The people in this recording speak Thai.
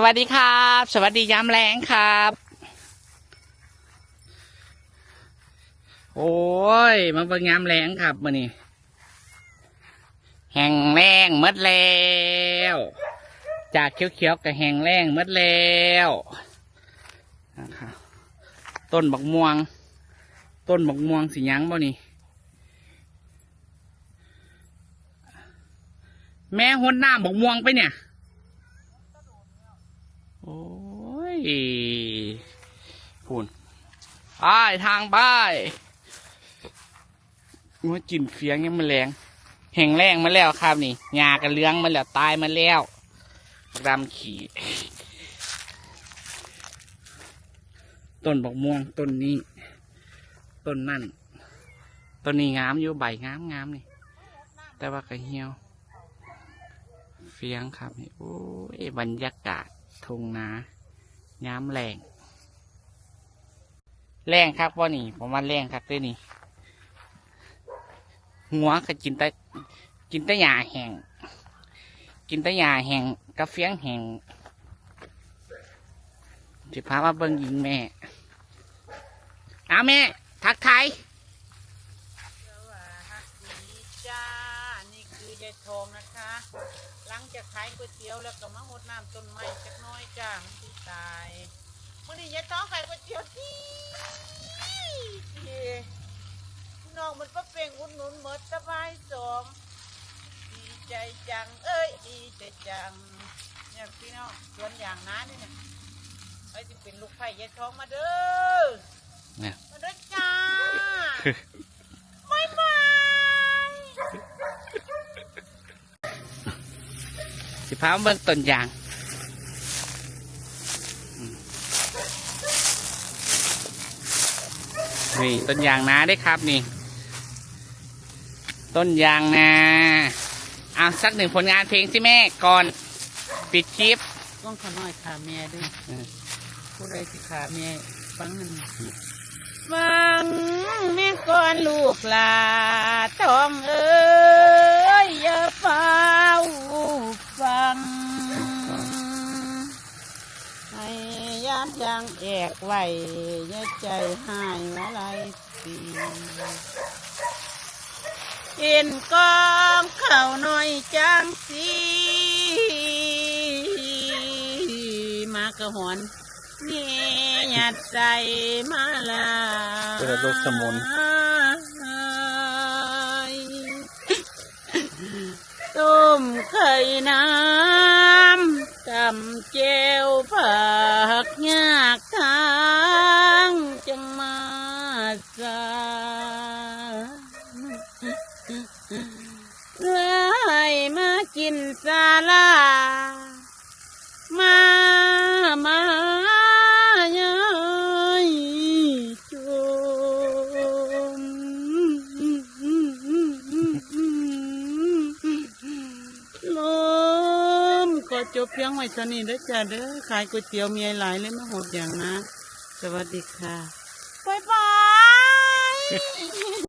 สวัสดีครับ สวัสดียามแรงครับ โอ้ยมาเบิ่งยามแรงครับมื่อนี้แห้งแรงมดแล้ว จากเขียวๆกับแห้งแรงมดแล้วนะครับต้นบักม่วง ต้นบักม่วงสียังบ่นี่แม่หนน้ำบักม่วงไปเนี่ย โอ้ย พูนไปทางไปว่าจินเฟียงยังมาแรงแห่งแรงมาแล้วครับนี่หญ้ากันเลี้ยงมาแล้วตายมาแล้วดำขี่ต้นบอกม่วงต้นนี้ ต้นนั่นต้นนี้งามอยู่ใบงามงามนี่ แต่ว่าก็เหี่ยวเฟียงครับนี่โอ้ยบรรยากาศทงนา ย้ำแรงแรงครับว่านี่ผมว่าแรงครับด้วยนี่ หัวก็กินแต่กินแต่หญ้าแห้งกินแต่หญ้าแห้งกาเฟียงแห้งสิพามาเบิ่งยิงแม่เอาแม่ ทักทายสวัสดีจ้า นี่คือยายทองนะคะ ลังจากขายก๋วยเตี๋ยวแล้วก็มาหดน้ำต้นไม้จักหน้อยจ้ามันสิตายเมื่อนี้ยายทองขายก๋วยเตี๋ยวที่ที่พี่น้องมันก็เป็นอุดหนุนหมดสบายสองดีใจจัง เอ้ยดีใจจังเนี่ยพี่น้องสวนอย่างนั้นนี่เนี่ยไอ้ที่เป็นลูกไผ่ยายทองมาเด้อเนี่ยมาเด้อจ้า บายบาย สิพามาเบิ่งต้นยางอืมนี่ต้นยางนาได้ครับนี่ ต้นยางนาเอาสักหนึ่งผลงานเพลงสิแม่ก่อนปิดคลิปต้องขอน้อยขาแม่ด้วยเออผู้ใดสิขาแม่ฟังนั่นฟังแม่ก่อนลูกหลาทองเอ้ามยังแอกไว้อย่าใจหายว่าไรสิเห็นกองเข่าน้อยจังสีมากระหอนนี่หยัดใจมาลาเปิดโลกสมุนต้มไข่น้ำตำเจวผักยากทางจังมาสาเลยมากินสาลา จบเพียงไว้เท่านี้เด้อจ้าเด้อขายก๋วยเตี๋ยวมีหลายเลยมาหดอย่างนะ สวัสดีค่ะ บ๊ายบาย